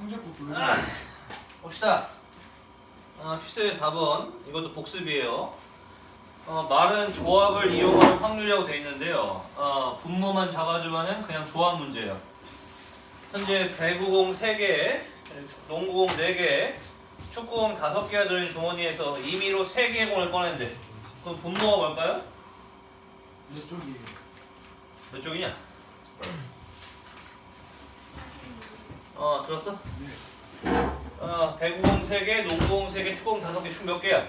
성적국 도 아, 봅시다. 어, 피스의 4번. 이것도 복습이에요. 어, 말은 조합을 이용하는 확률이라고 되어 있는데요. 어, 분모만 잡아주면은 그냥 조합 문제예요. 현재 배구공 3개, 농구공 4개, 축구공 5개가 들어있는 주머니에서 임의로 3개의 공을 꺼냈는데 그럼 분모가 뭘까요? 몇 쪽이에요? 몇 쪽이냐? 어, 들었어? 네. 어, 배구공 3개, 농구공 3개, 축구공 5개, 총 몇 개야?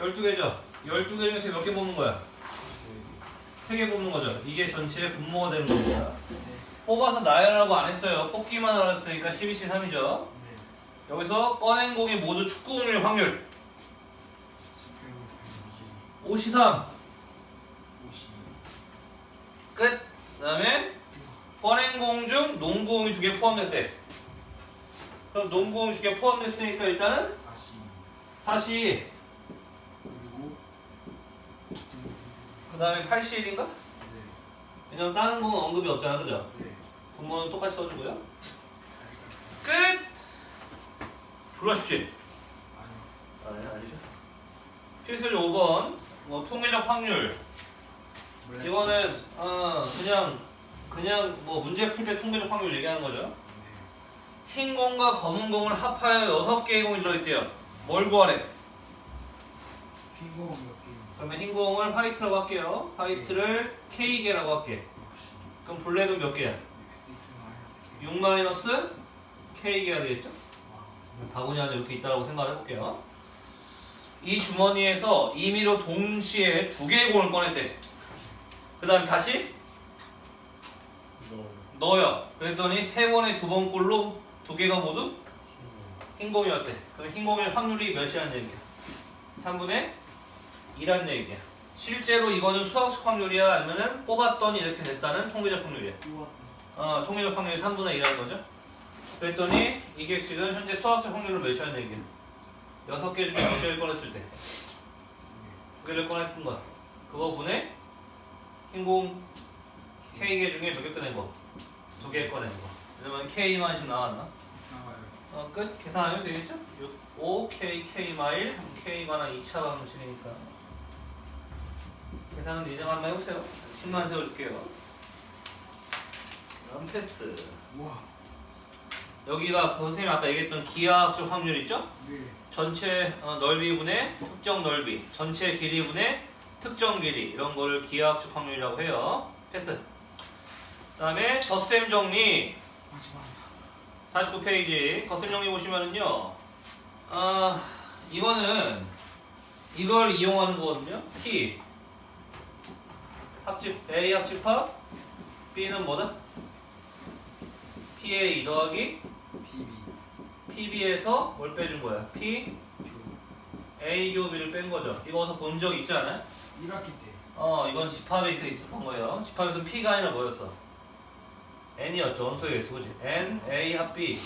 12개죠? 12개 중에서 몇 개 뽑는 거야? 3개 뽑는 거죠? 이게 전체의 분모가 되는 겁니다. 뽑아서 나열하라고 안 했어요. 뽑기만 하라 했으니까 12시 3이죠? 네. 여기서 꺼낸 공이 모두 축구공일 확률 5시 3 50. 끝! 그 다음에 꺼낸 공중 농구공이 두 개 포함됐대. 그럼 농구공이 두 개 포함됐으니까 일단은 40. 40, 그리고 그 다음에 81인가? 네. 왜냐면 다른 공은 언급이 없잖아, 그죠? 네. 분모는 똑같이 써주고요. 끝! 졸라 쉽지? 아니요. 아니, 아니죠. 필술 5번, 뭐, 통계적 확률. 몰라. 이거는, 어, 그냥, 그냥 뭐, 문제 풀 때 통계적 확률 얘기하는 거죠. 네. 흰 공과 검은 공을 합하여 6개의 공이 들어있대요. 뭘 구하래? 흰공 몇 개? 그러면 흰 공을 화이트라고 할게요. 화이트를 K개라고 할게. 그럼 블랙은 몇 개야? 6 마이너스 K. 6 마이너스 K개가 되겠죠? 와. 바구니 안에 이렇게 있다고 생각을 해볼게요. 이 주머니에서 임의로 동시에 두 개의 공을 꺼냈대. 그 다음에 다시 넣어요. 그랬더니 세 번에 두번 꼴로 두 개가 모두 흰 공이었대. 그럼 흰 공의 확률이 몇이라는 얘기야? 3분의 2라는 얘기야. 실제로 이거는 수학식 확률이야? 아니면은 뽑았더니 이렇게 됐다는 통계적 확률이야? 또 어, 통계적 확률이 3분의 2라는 거죠. 그랬더니 이게 지금 현재 수학적 확률을 몇이라는 얘기야? 6개 중에 몇 개를 꺼냈을 때? 두 개를 꺼냈던 거야. 그거 분의 흰공 K개 중에 몇 개 꺼낸 거? 두 개 꺼낸 거. 그러면 K만 지금 나왔나? 나와요. 어, 끝? 계산 안 해도 되겠죠? 6, 5, K, K 마일, K가 나 2차 방식이니까. 계산은 니네가 한번 해보세요. 10만 세워줄게요. 다음 패스. 우와. 여기가 그 선생님이 아까 얘기했던 기하학적 확률 있죠? 네. 전체 어, 넓이분의 특정 넓이, 전체 길이분의 특정 길이 이런 거를 기하학적 확률이라고 해요. 패스. 그 다음에 덧셈 정리 마지막. 49페이지 덧셈 정리 보시면은요. 아 이거는 이걸 이용하는 거거든요. P 합집 A 합집합 B는 뭐다? PA 더하기 PB. PB에서 뭘 빼준 거야? P 교. A 교비를 뺀 거죠. 이거 어디서 본 적 있지 않아요? 1학기 때. 어, 이건 집합에서 있었던 거예요. 집합에서 P가 아니라 뭐였어? N이었죠. 원소의 그지? N, A 합 B.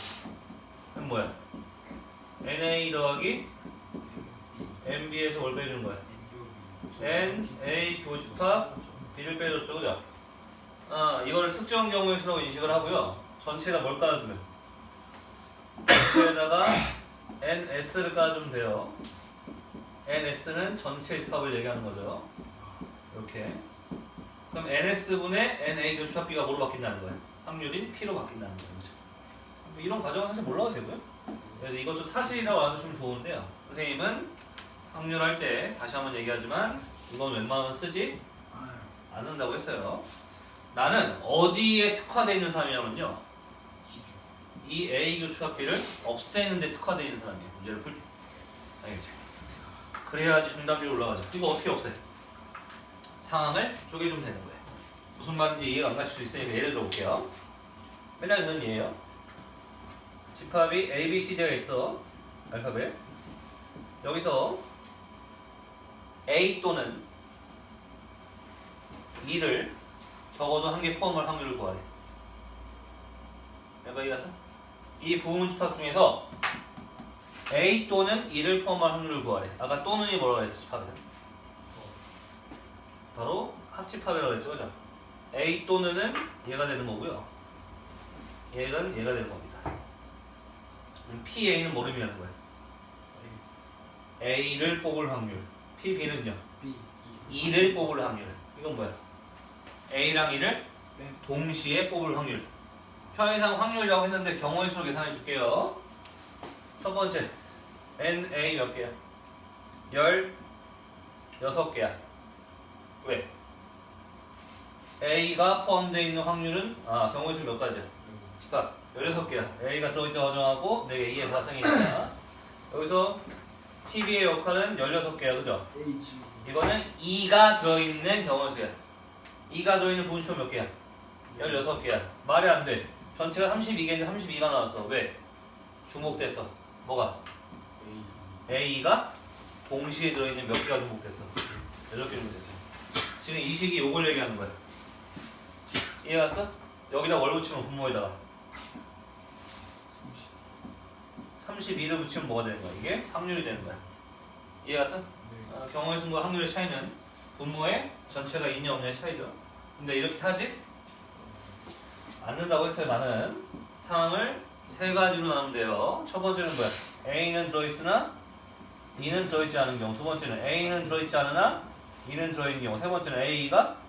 그럼 뭐야? NA 더하기 NB에서 뭘 빼주는 거야? N, A 교집합 B를 빼줬죠, 그죠? 어, 이거를 특정 경우의 수라고 인식을 하고요. 전체에다 뭘 깔아주면? 전체에다가 NS를 깔아주면 돼요. NS는 전체 집합을 얘기하는 거죠. 이렇게. 그럼 NS분의 NA 교집합 B가 뭐로 바뀐다는 거예요? 확률인 P로 바뀐다는 거죠. 그죠? 뭐 이런 과정은 사실 몰라도 되고요. 그래서 이것도 사실이라고 알아주시면 좋은데요. 선생님은 확률할 때 다시 한번 얘기하지만 이건 웬만하면 쓰지 아. 않는다고 했어요. 나는 어디에 특화되어 있는 사람이냐면요. 이 A 교집합비를 없애는 데 특화되어 있는 사람이에요. 문제를 풀 때. 알겠지? 그래야지 정답률이 올라가죠. 이거 어떻게 없애? 상황을 쪼개주면 되는 거예요. 무슨 말인지 이해가 안 가실 수 있으니까 예를 들어 볼게요. 맨날 쓰는 예예요. 집합이 A, B, C, D가 있어. 알파벳. 여기서 A 또는 2를 적어도 한 개 포함할 확률을 구하래. 내가 이해갔어? 이 부분 집합 중에서 A 또는 2를 포함할 확률을 구하래. 아까 또는이 뭐라고 했어, 집합에? 바로 합집합이라고 했죠, 그죠? A 또는은 얘가 되는 거고요. 얘는 얘가 되는 겁니다. 음, PA는 뭐를 의미하는 거야? A를 뽑을 확률. PB는요? B 2를 뽑을 확률. 이건 뭐야? A랑 2를 네. 동시에 뽑을 확률. 편의상 확률이라고 했는데 경우의 수로 계산해 줄게요. 첫 번째, NA 몇 개야? 16개야. 왜? A가 포함되어 있는 확률은, 아, 경우의 수몇 가지야? 집합 16개야. A가 들어있다고 가정하고 4개, 2의 4승이니까. 여기서 PB의 역할은 16개야, 그죠? 이거는 2가 들어있는 경우의 수야. 2가 들어있는 분수표 몇 개야? 16개야. 말이 안 돼. 전체가 32개인데 32가 나왔어. 왜? 중복됐어. 뭐가? A가 동시에 들어있는 몇 개가 중복됐어. 8개 중복됐어. 지금 이 식이 요걸 얘기하는 거야. 이해갔어? 여기다 월 붙이면 분모에다가 32를 붙이면 뭐가 되는 거야? 이게 확률이 되는 거야. 이해갔어? 어, 경우의 수과 확률의 차이는 분모의 전체가 있냐 없냐의 차이죠. 근데 이렇게 하지 않는다고 했어요. 나는 상황을 세 가지로 나누면 돼요. 첫 번째는 뭐야? A는 들어있으나 E는 들어있지 않은 경우. 두 번째는 A는 들어있지 않으나 E는 들어있는 경우. 세 번째는 A가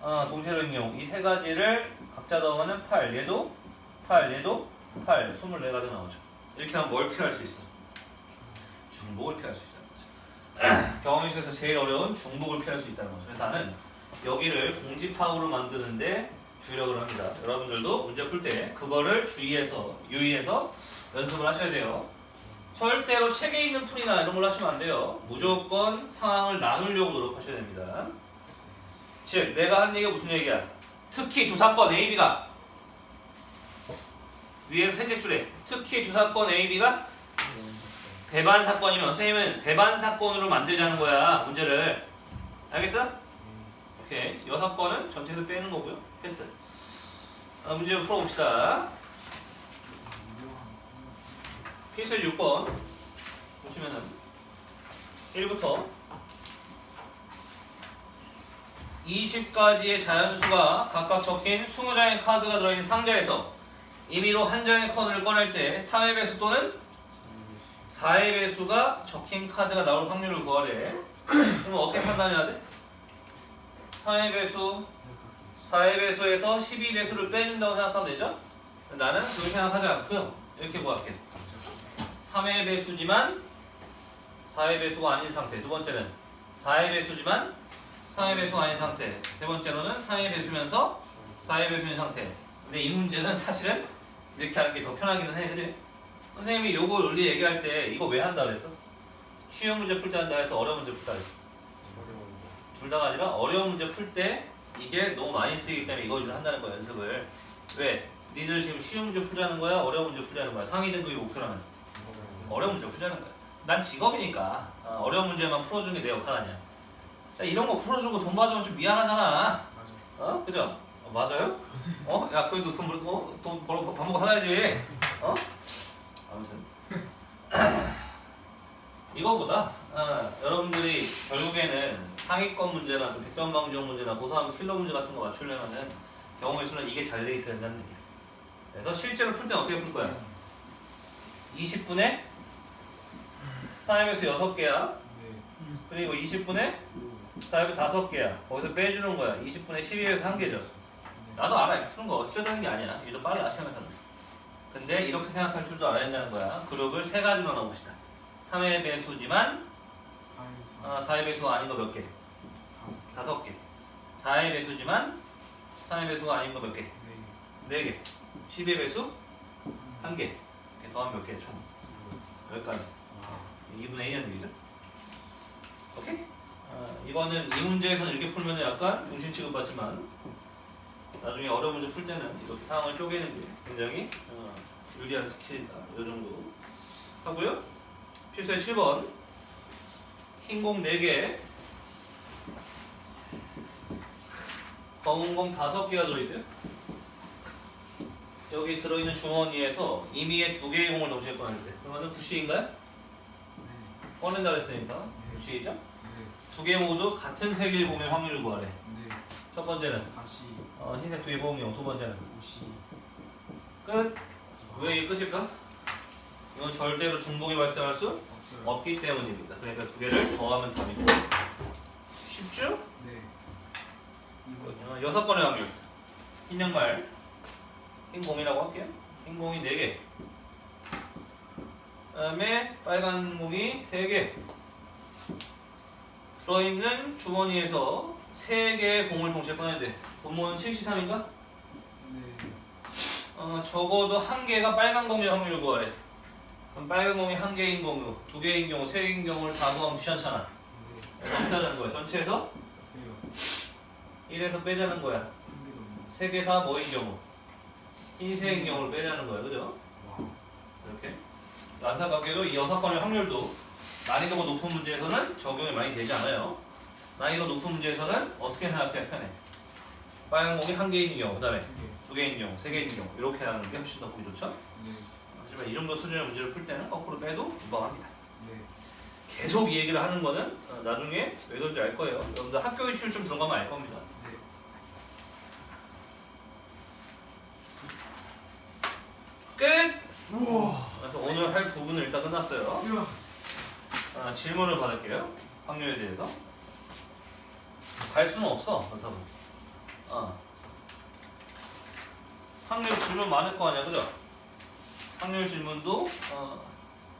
어, 들어있는 경우. 이세 가지를 각자 더하면 8. 얘도 8. 얘도 8. 24가지 나오죠. 이렇게 하면 뭘 피할 수 있어? 중복을 피할 수 있다는 거죠. 경험의 수에서 제일 어려운 중복을 피할 수 있다는 거죠. 그래서 나는 여기를 공집합으로 만드는데 주력을 합니다. 여러분들도 문제 풀 때 그거를 주의해서 유의해서 연습을 하셔야 돼요. 절대로 책에 있는 풀이나 이런 걸 하시면 안 돼요. 무조건 상황을 나누려고 노력하셔야 됩니다. 즉 내가 한 얘기가 무슨 얘기야? 특히 두 사건 A, B가. 위에서 셋째 줄에 특히 두 사건 A, B가 배반 사건이면 선생님은 배반 사건으로 만들자는 거야 문제를. 알겠어? 오케이. 여섯 건은 전체에서 빼는 거고요. 패스. 어, 문제 좀 풀어봅시다. 필수 6번. 보시면은 1부터 20가지의 자연수가 각각 적힌 20장의 카드가 들어있는 상자에서 임의로 한 장의 카드를 꺼낼 때 3의 배수 또는 4의 배수가 적힌 카드가 나올 확률을 구하래. 그럼 어떻게 판단해야 돼? 4의 배수, 4의 배수에서 12 배수를 빼준다고 생각하면 되죠? 나는 그렇게 생각하지 않고요. 이렇게 구할게. 3의 배수지만 4의 배수가 아닌 상태. 두 번째는 4의 배수지만 3의 배수가 아닌 상태. 세 번째로는 3의 배수면서 4의 배수인 상태. 근데 이 문제는 사실은 이렇게 하는 게 더 편하기는 해, 그지? 선생님이 요거 논리 얘기할 때 이거 왜 한다 그랬어? 쉬운 문제 풀 때 한다 해서 어려운 문제 풀다 그랬어. 둘 다가 아니라 어려운 문제 풀 때 이게 너무 많이 쓰이기 때문에 이거 를 한다는 거야 연습을. 왜? 니들 지금 쉬운 문제 풀자는 거야? 어려운 문제 풀자는 거야? 상위 등급이 목표라면 어려운 문제 풀자는 거야. 난 직업이니까 어, 어려운 문제만 풀어주는 게 내 역할 아니야. 자, 이런 거 풀어주고 돈 받으면 좀 미안하잖아. 어? 그죠? 어, 맞아요? 어? 야, 그래도 돈, 벌, 어? 돈 벌어, 밥 먹고 살아야지. 어? 아무튼. 이거보다, 어, 여러분들이 결국에는 상위권 문제나 그 백전방지용 문제나 고사하면 킬러 문제 같은 거 맞추려면은 경우의 수는 이게 잘 돼 있어야 된다는 얘기야. 그래서 실제로 풀 때는 어떻게 풀 거야? 20분에 4에서 6개야. 그리고 20분에 4에서 5개야. 거기서 빼주는 거야. 20분에 12에서 1개죠. 나도 알아 이렇게 푸는 거 튀어다니는 게 아니야 이도 빨라 시험에서는 근데 이렇게 생각할 줄도 알아야 된다는 거야 그룹을 세 가지로 나눠봅시다 3의 배수지만 어, 4의 배수가 아닌 거 몇 개? 다섯 개 4의 배수지만 3의 배수가 아닌 거 몇 개? 네 개 10의 배수? 한 개. 더하면 몇 개? 총 여기까지 2분의 1이라는 얘기죠 오케이? 어, 이거는 이 문제에서는 이렇게 풀면 약간 중심 취급받지만 나중에 어려운 문제 풀 때는 이렇게 상황을 쪼개는 게 굉장히 어, 유리한 스킬이다. 이 정도 하고요. 필수의 7번 흰 공 4개 검은 공 5개가 들어있대요. 여기 들어있는 주머니에서 임의의 2개의 공을 동시에 때 그러면 9시인가요? 꺼낸다 그랬으니까 9시이죠? 두 개 모두 같은 색일 보면 확률을 구하래. 첫 번째는 어, 흰색 두 개 뽑은 경우 두 번째는 끝. 왜 이게 끝일까? 이건 절대로 중복이 발생할 수 없어요. 없기 때문입니다. 그러니까 두 개를 더하면 답이죠. 쉽죠? 네. 이거 어, 여섯 번의 확률. 흰 양말. 흰 공이라고 할게요. 흰 공이 네 개. 그다음에 빨간 공이 세 개. 들어있는 주머니에서 세 개의 공을 동시에 꺼내야 돼. 분모는 73인가? 네. 어, 적어도 한 개가 빨간 공의 확률을 구하래. 그럼 빨간 공이 한 개인 경우, 두 개인 경우, 세 개인 경우를 다 구하면 귀찮잖아. 네. 그래서 어떻게 하자는 거야? 전체에서 그래요. 1에서 빼자는 거야. 세 개 다 뭐인 경우? 흰색인 경우를 빼자는 거야. 그죠? 와. 이렇게. 안타깝게도 이 여섯 건의 확률도 난이도가 높은 문제에서는 적용이 많이 되지 않아요. 난이도 높은 문제에서는 어떻게 생각해? 편해. 빨간 공이 한 개인 경우, 그 다음에 한 개. 두 개인 경우, 세 개인 경우 이렇게 하는 게 훨씬 더 보기 좋죠? 네. 하지만 이 정도 수준의 문제를 풀 때는 거꾸로 빼도 무방합니다. 네. 계속 이 얘기를 하는 거는 어, 나중에 왜 그런지 알 거예요. 여러분들 학교 이출 좀 들어가면 알 겁니다. 네. 끝! 우와. 그래서 오늘 할 부분은 일단 끝났어요. 이야. 아, 질문을 받을게요. 확률에 대해서. 갈 수는 없어, 그렇다고. 어. 확률 질문 많을 거 아니야, 그죠? 확률 질문도 어,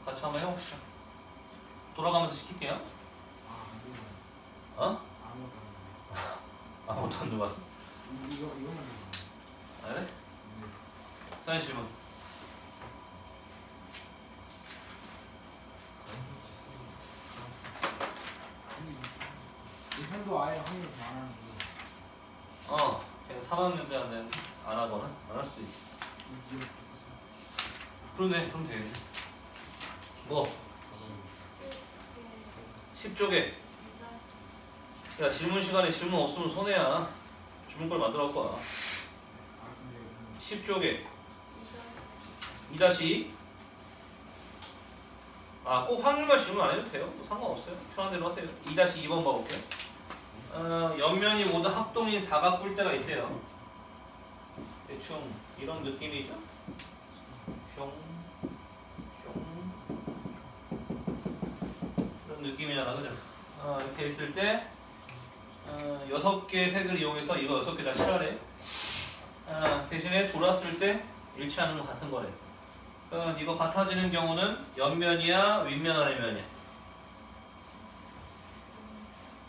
같이 한번 해봅시다. 돌아가면서 시킬게요. 아. 어? 아무것도 안 돼요. 아무것도 안 들어봤어. 이- 이거 이거만. 아, 그래? 네. 사연 질문. 이 현도 아예 확률 많아는 거. 어, 그냥 3학년 때는 안 하거나 안 할 수도 있지. 그러네, 그럼 되겠네. 뭐, 10쪽에. 야, 질문 시간에 질문 없으면 손해야. 질문걸 만들어 와. 아 근데 음, 10쪽에 2다시 아, 꼭 확률만 질문 안 해도 돼요. 뭐 상관없어요. 편한 대로 하세요. 2-2번 봐볼게요. 어, 옆면이 모두 합동인 사각 뿔대가 있대요. 대충 이런 느낌이죠? 숑, 숑. 이런 느낌이잖아, 그죠? 어, 이렇게 있을 때 어, 여섯 개의 색을 이용해서 이거 여섯 개다 칠하래. 아, 대신에 돌았을 때 일치하는 건 같은 거래. 그럼 이거 같아지는 경우는 옆면이야, 윗면 아래면이야?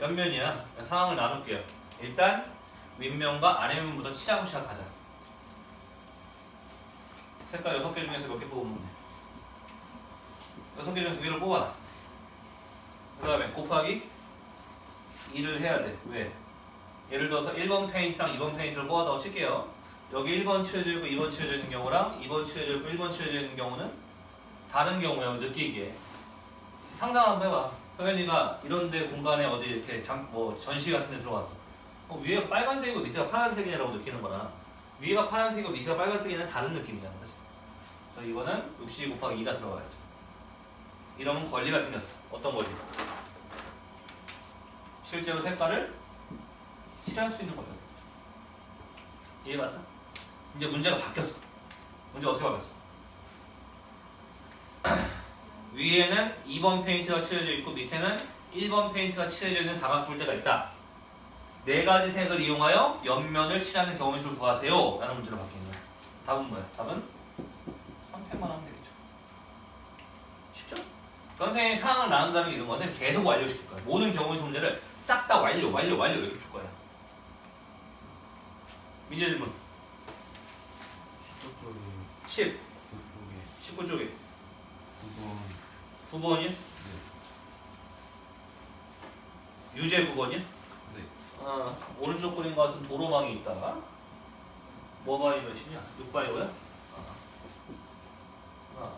옆면이야. 상황을 나눌게요. 일단 윗면과 아래면부터 칠하고 시작하자. 색깔 여섯 개 중에서 몇 개 뽑으면 돼? 여섯 개 중에 두 개를 뽑아. 그 다음에 곱하기 2를 해야 돼. 왜? 예를 들어서 1번 페인트랑 2번 페인트를 뽑았다고 칠게요. 여기 1번 칠해져 있고 2번 칠해져 있는 경우랑 2번 칠해져 있고 1번 칠해져 있는 경우는 다른 경우야 느끼기에 상상 한번 해봐 서현이가 이런데 공간에 어디 이렇게 잠, 뭐 전시 같은 데 들어갔어 어, 위에가 빨간색이고 밑에가 파란색이라고 느끼는 거나 위에가 파란색이고 밑에가 빨간색이는 다른 느낌이잖아 그치? 그래서 이거는 62 곱하기 2가 들어가야죠 이러면 권리가 생겼어 어떤 권리? 실제로 색깔을 칠할 수 있는 거예요 이해갔어? 이제 문제가 바뀌었어. 문제 어떻게 바뀌었어? 위에는 2번 페인트가 칠해져 있고 밑에는 1번 페인트가 칠해져 있는 사각뿔대가 있다. 네 가지 색을 이용하여 옆면을 칠하는 경우의 수를 구하세요. 라는 문제로 바뀐 거야. 답은 뭐야? 답은 선택만 하면 되겠죠. 쉽죠? 선생님이 상황을 나눈다는 게 이런 거는 계속 완료시킬 거야. 모든 경우의 수 문제를 싹 다 완료, 완료, 완료 이렇게 줄 거야. 민재 질문. 저쪽에 10, 그쪽에 19쪽에 9번 9번이요? 네. 유제 9번이요? 네. 어, 오른쪽 그림 같은 도로망이 있다가 뭐 바이 몇이냐? 6바이고요? 하나,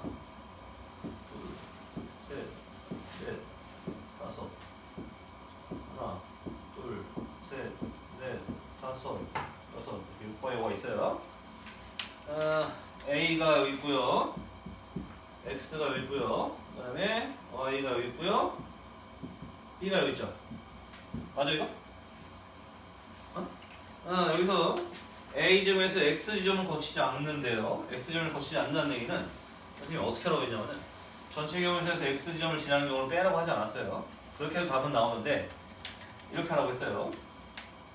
둘, 셋, 넷, 다섯 하나, 둘, 셋, 넷, 다섯, 여섯 이렇게 6바이오가 있어요 어, A가 여기 있고요 X가 여기 있고요 그 다음에 Y가 여기 있고요 B가 여기 있죠 맞아 이거? 어? 아, 여기서 A점에서 X지점을 거치지 않는데요. X점을 거치지 않는다는 얘기는 선생님이 어떻게 하라고 했냐면은 전체 경우에서 x 지점을 지나는 경우를 빼라고 하지 않았어요. 그렇게 해도 답은 나오는데 이렇게 하라고 했어요.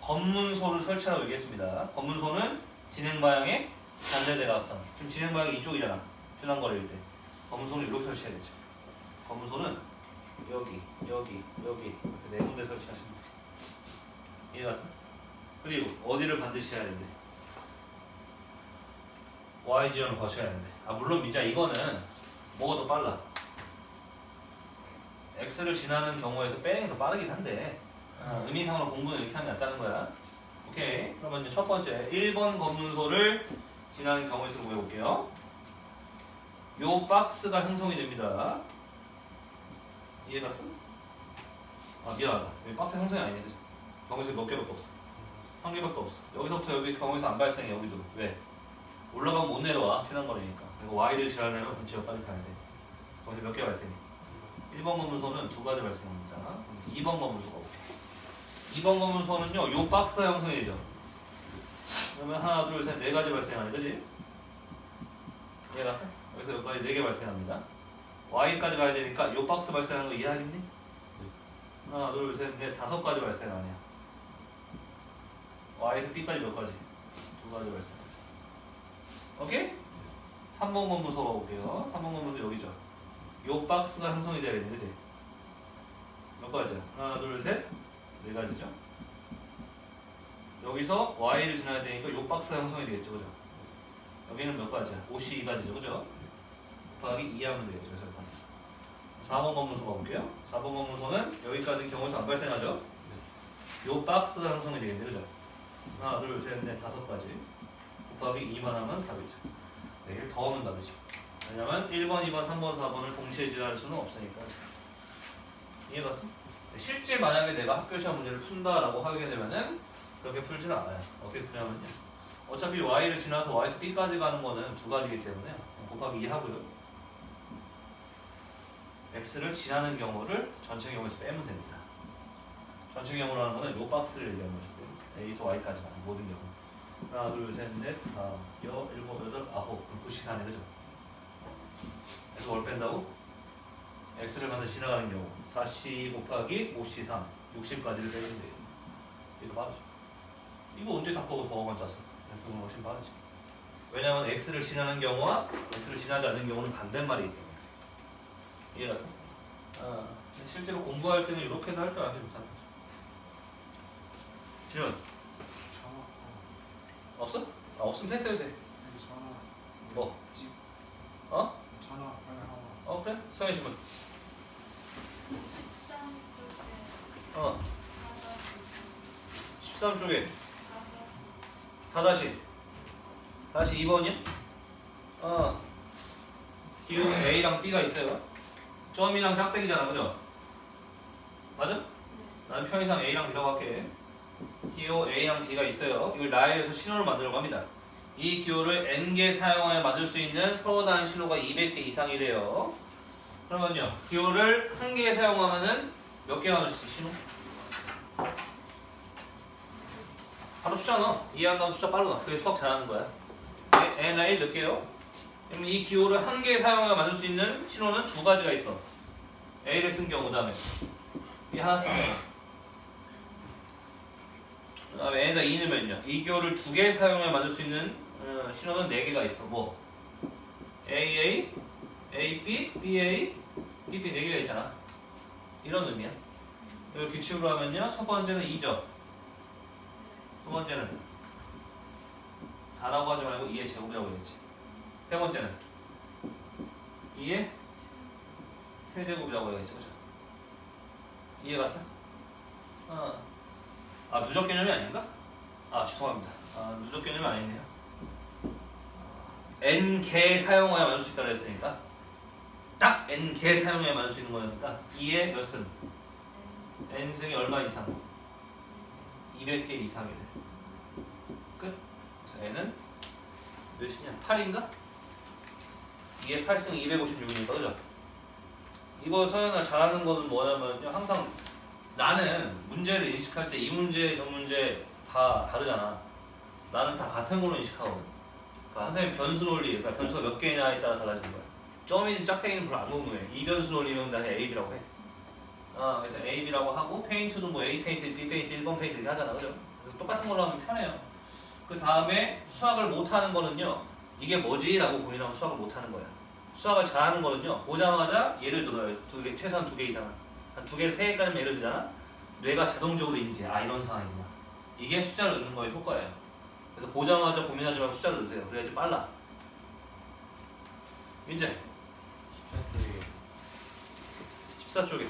검문소를 설치하라고 얘기했습니다. 검문소는 진행 방향의 반대 대각선. 지금 진행 방향이 이쪽이잖아. 지난 거리일 때. 검문소는 이렇게 설치해야겠죠. 검문소는 여기, 여기, 여기 이렇게 네 군데 설치하시면 돼요. 이해갔어? 그리고 어디를 반드시 해야 되는데? Y 지점을 거쳐야 되는데. 아 물론 민자 이거는 뭐가 더 빨라? X를 지나는 경우에서 빼는 게더 빠르긴 한데 어, 의미상으로 공부는 이렇게 하는 게 낫다는 거야. 오케이. 그러면 이제 첫 번째 1번 검문소를 지나는 경우의 수를 구해볼게요. 요 박스가 형성이 됩니다. 이해갔어? 아 미안하다. 여기 박스 형성이 아니네. 그죠? 경우의 수몇 개밖에 없어. 한 개밖에 없어. 여기서부터 여기 경우의 수안 발생해 여기도. 왜? 올라가면 못 내려와. 지난 거리니까. 그리고 Y를 지나려면 지역까지 가야 돼. 거기서 몇 개 발생해? 1번 검문소는 두 가지 발생합니다. 2번 검문소가 볼게요. 2번 검문소는요, 요 박스 형성이 되죠. 그러면 하나, 둘, 셋, 네 가지 발생하네, 그지? 이해갔어? 여기서 여기까지 네개 발생합니다. Y까지 가야 되니까 요 박스 발생하는 거 이해하겠니? 하나, 둘, 셋, 넷, 다섯 가지 발생하네요. Y에서 B까지 몇 가지? 두 가지 발생하죠. 오케이? 3번 검문소 가볼게요. 3번 검문소 여기죠. 요 박스가 형성이 되야겠네, 그지? 몇 가지야? 하나, 둘, 셋, 네 가지죠. 여기서 y를 지나야 되니까 요 박스가 형성이 되겠죠, 그죠? 여기는 몇 가지야? 52가지죠, 그죠? 곱하기 2 하면 되겠죠, 그래서 4번 검문소 가볼게요. 4번 검문소는 여기까지 경우에서 안 발생하죠? 요 박스가 형성이 되겠네, 그죠? 하나, 둘, 셋, 넷, 다섯 가지. 곱하기 2만 하면 답이죠. 네, 1 더하면 답이죠. 왜냐면 1번, 2번, 3번, 4번을 동시에 지나갈 수는 없으니까 이해갔어? 실제 만약에 내가 학교 시험 문제를 푼다라고 하게 되면은 그렇게 풀지는 않아요 어떻게 푸냐면요 어차피 y를 지나서 y에서 b까지 가는 거는 두 가지이기 때문에 곱하기 2 하고요 x를 지나는 경우를 전체 경우에서 빼면 됩니다. 전체 경우로 하는 거는 요 박스를 얘기하는 거죠. a에서 y까지 가는 모든 경우. 하나 둘 셋 넷 다섯 여 일곱 여덟 아홉. 그럼 94네. 그죠? 그래서 뭘 뺀다고? x를 반드시 지나가는 경우. 4c 곱하기 5c3 60까지를 빼면 돼요. 이거 빠르죠? 이거 언제 다 보고 더만 짰어? 그건 훨씬 빠르지. 왜냐면 x를 지나는 경우와 x를 지나지 않는 경우는 반대말이기 때 아, 근데 실제로 공부할 때는 이렇게도 할 줄 아는 게 좋다는 거죠 질문 전화. 어 없어? 아, 없으면 패스해도 돼. 여기 전화. 뭐? 집. 어? 전화. 빨리 하고 어 그래? 서현 질문 어. 13쪽에. 4다시. 다시 2번이야? 어. 기호 A랑 B가 있어요 점이랑 짝대기잖아 그죠? 맞아? 나는 편의상 A랑 B라고 할게 기호 A랑 B가 있어요 이걸 나열해서 신호를 만들려고 합니다 이 기호를 N개 사용하여 만들 수 있는 서로 다른 신호가 200개 이상이래요 그러면요 기호를 한 개 사용하면은 몇개 만들 수 있어 신호? 바로 숫자 넣어. 이해한 다음 숫자 빨로 넣어. 그게 수학 잘하는 거야. 에, N나 1 넣을게요. 그러면 이 기호를 한 개 사용해 만들 수 있는 신호는 두 가지가 있어. A를 쓴 경우 다음에 B 하나 쓴 경우. 그다음에 N에다 2 넣으면요. 이 기호를 두 개 사용해 만들 수 있는 어, 신호는 네 개가 있어. 뭐 AA, AB, BA, BP 네 개가 있잖아. 이런 의미야. 이걸 규칙으로 하면요. 첫 번째는 2죠. 두 번째는 4라고 하지 말고 2의 제곱이라고 해야지. 세 번째는 2의 세제곱이라고 해야지. 그죠? 이해 갔어? 어. 아, 누적 개념이 아닌가? 아, 죄송합니다. 아, 누적 개념이 아니네요. n개 사용해야 만들 수 있다고 했으니까 딱 n개 사용해야 만들 수 있는 거니까 2의 몇 승? n승이 얼마 이상? 200개 이상이래. 끝. 그래서 n은 몇이냐? 8인가? 이게 8승 256이니까 그죠? 이거 서연아 잘하는 거는 뭐냐면요. 항상 나는 문제를 인식할 때 이 문제, 저 문제 다 다르잖아. 나는 다 같은 걸로 인식하거든. 그러니까 선생님 변수 논리, 그러니까 변수가 몇 개냐에 따라 달라지는 거야. 점인 짝대기는 별로 안 궁금해. 이 변수 논리면 나는 AB라고 해. 어, 그래서 AB라고 하고 페인트도 뭐 A 페인트, B 페인트, 1번 페인트 이렇게 하잖아, 그죠? 그래서 똑같은 걸로 하면 편해요. 그 다음에 수학을 못하는 거는요, 이게 뭐지?라고 고민하면 수학을 못하는 거야. 수학을 잘하는 거는요, 보자마자 예를 들어요. 두 개, 최소한 두 개 이상은. 한 두 개, 세 개까지만 예를 들잖아. 뇌가 자동적으로 인지해. 아, 이런 상황이구나. 이게 숫자를 넣는 거의 효과예요. 그래서 보자마자 고민하지 말고 숫자를 넣으세요. 그래야지 빨라. 이제 14쪽에 14쪽에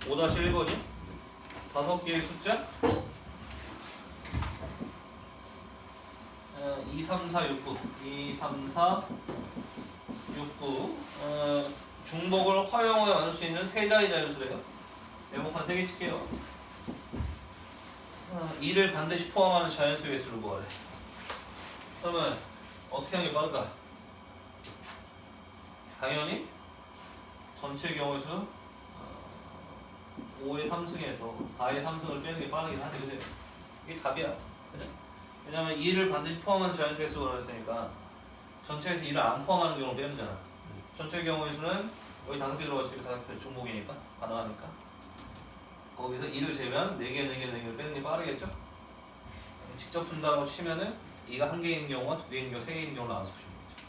5-1 5-1번이 다섯 개의 숫자 어, 2, 3, 4, 6, 9 2, 3, 4, 6, 9 어, 중복을 허용하여 만들 수 있는 세 자리 자연수래요. 네모칸 3개 칠게요. 어, 2를 반드시 포함하는 자연수의 수를 구하래. 그러면 어떻게 하는 게 빠를까? 당연히 전체 경우의 수 어, 5의 3승에서 4의 3승을 빼는 게 빠르긴 하네 근데 이게 답이야. 그죠? 왜냐면 2를 반드시 포함하는 자연수의 수가 했으니까 전체에서 2를 안 포함하는 경우를 빼면 되잖아. 전체 경우의 수는 여기 다섯 개 있고 다섯 개 중복이니까 가능하니까. 거기서 2를 재면 4개, 4개, 4개를 빼는 게 빠르겠죠? 직접 푼다고 치면은 2가 한 개인 경우와 두 개인 경우, 세 개인 경우를 나눠서 푸시면 되죠.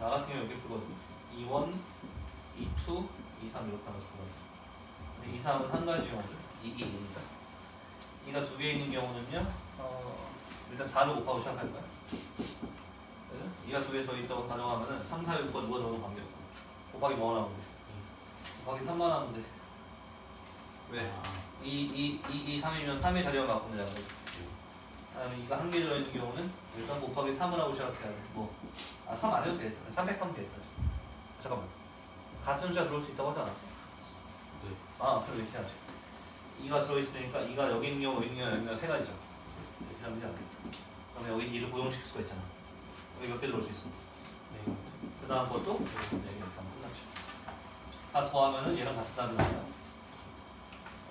나 같은 경우 이렇게 풀거든요. 2원, 2, 2, 2, 3 이렇게 하면서 풀거든요. 근데 2, 3은 한 가지 경우죠. 2, 2입니다 2가 두 개 있는 경우는요 어, 일단 4를 곱하고 시작할 거야 그죠? 2가 두 개 더 있다고 가정하면은 3, 4, 6과 누가 더는 관계없고. 곱하기 뭐가 나오면 돼? 곱하기 3만 하면 돼. 왜? 2, 2, 2, 2, 3이면 3의 자리가 바꾸면 되잖아 다음에 2가 한개 들어있는 경우는 일단 곱하기 3을 하고 시작해야 돼. 뭐, 아, 3 안 해도 되겠다. 300 하면 되겠다. 잠깐만. 같은 숫자 들어올 수 있다고 하지 않았어? 네. 아 그럼 이렇게 하지 2가 들어있으니까 2가 여기 있는 경우 여기 있는 경우 세 가지죠. 이렇게 하면 되지 않겠다. 그러면 여기 2를 고정시킬 수가 있잖아. 여기 몇 개 들어올 수 있어? 네. 그 다음 것도 여기 4개 이렇게 하면 끝났죠. 다 더하면은 얘랑 같다는 거야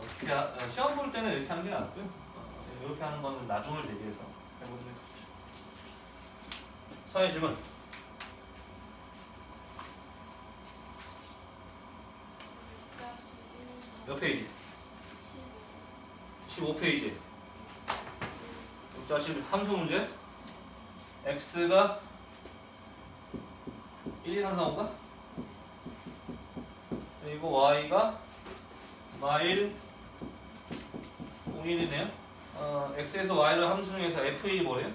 어떻게 하, 어, 시험 볼 때는 이렇게 하는 게 낫고요. 어, 이렇게 하는 거는 나중을 대비해서 게 좋죠 서의 질문. 몇 페이지? 15페이지 6-1 함수 문제 x가 1, 2, 3, 4, 5인가? 그리고 y가 마일 01이네요 어, x에서 y를 함수 중에서 f1이 뭐래요?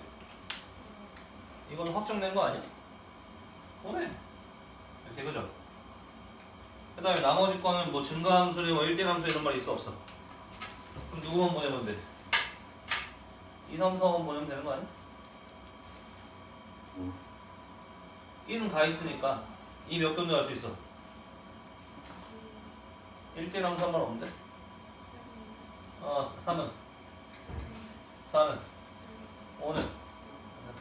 이건 확정된 거 아니야? 오네 이렇게 그죠? 그 다음에 나머지 거는 뭐 증가함수래 뭐 1대 함수 이런 말 있어 없어? 그럼 누구만 보내면 돼? 2, 3, 4만 보내면 되는 거 아니야? 1은 가 있으니까 2몇 견도 할 수 있어? 1대 함수 한말 없는데? 어, 3은 4는 5는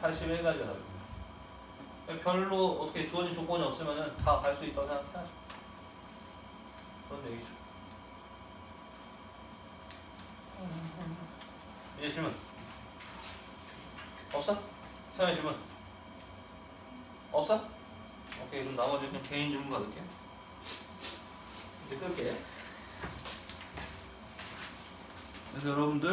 81가지가 나옵니다. 별로 어떻게 주어진 조건이 없으면 다 갈 수 있다고 생각해야죠. 그런 얘기죠. 이제 질문. 없어? 사연 질문. 없어? 오케이 그럼 나머지 그냥 개인 질문 받을게. 이제 끌게. 그래서 여러분들